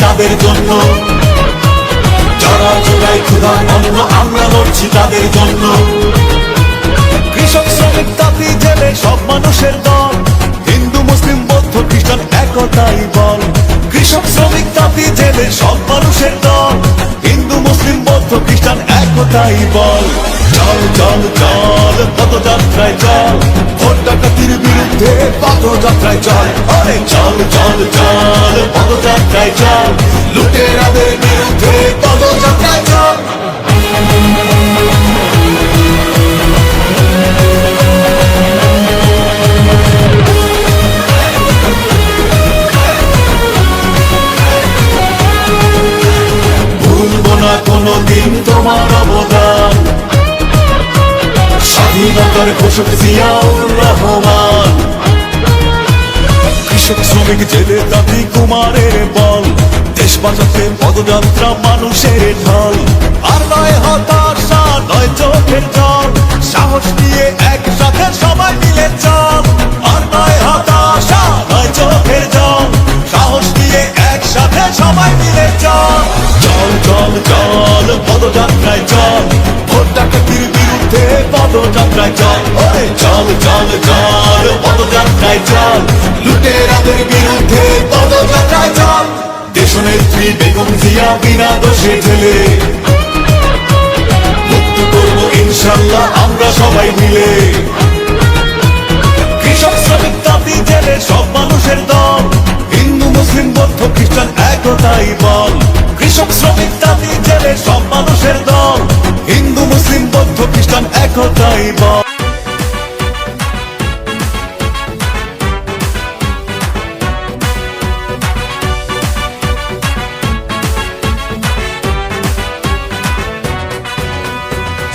তাদের জন্য। যারা জোগাই ক্ষুধা অন্ন আমরা লড়ছি তাদের জন্য। কৃষক, শ্রমিক তাঁতি জেলে সব মানুষের দল। হিন্দু, মুসলিম, বৌদ্ধ, খ্রিস্টান একতাই বল। কৃষক, শ্রমিক তাঁতি জেলে সব মানুষের দল। হিন্দু, মুসলিম, বৌদ্ধ, খ্রিস্টান একতাই বল। চল চল চল পদযাত্রায় চল বিরুদ্ধে পদযাত্রায় চল। আরে চল চল চল পদযাত্রায় চল। লুটেরাদের বিরুদ্ধে পদযাত্রায় চল। ভুলবো না তোমার অবদান। স্বাধীনতার ঘোষক জিয়াউর রহমান। শ্রমিক জেলে দাবি, কুমারের বল। দেশ বাঁচাতে পদযাত্রা মানুষের ঢল। আর নয় হতাশা, নয় চোখের জল। সাহস নিয়ে একসাথে সবাই মিলে চল। আর নয় হতাশা, নয় চোখের জল। সাহস নিয়ে একসাথে সবাই মিলে চল। চল চল চল, পদযাত্রায় চল। ভোট ডাকাতির বিরুদ্ধে পদযাত্রায় চল। চল চল চল, পদযাত্রায় চল। লুটেরাদের বিরুদ্ধে পদযাত্রায় চল। দেশনেত্রী বেগম জিয়া বিনা দোষে ঠেলে মুক্ত করব ইনশাল্লাহ আমরা সবাই মিলে। কৃষক, শ্রমিক তাঁতি জেলে সব মানুষের দল। হিন্দু, মুসলিম, বৌদ্ধ, খ্রিস্টান একতাই বল। কৃষক, শ্রমিক তাঁতি জেলে সব মানুষের দল। হিন্দু, মুসলিম, বৌদ্ধ, খ্রিস্টান একতাই বল।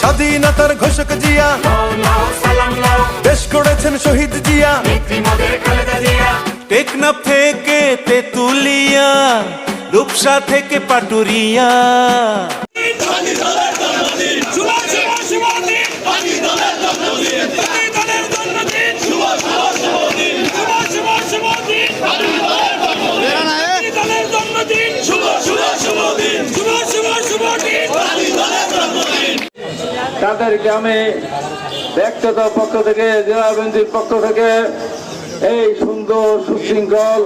স্বাধীনতার ঘোষক জিয়া। দেশ করেছেন শহীদ জিয়া। টেকনা থেকে তেতুলিয়া রূপসা থেকে পাটুরিয়া। তাদেরকে আমি ব্যক্তিগত পক্ষ থেকে জেলা বিএনপির পক্ষ থেকে এই সুন্দর সুশৃঙ্খল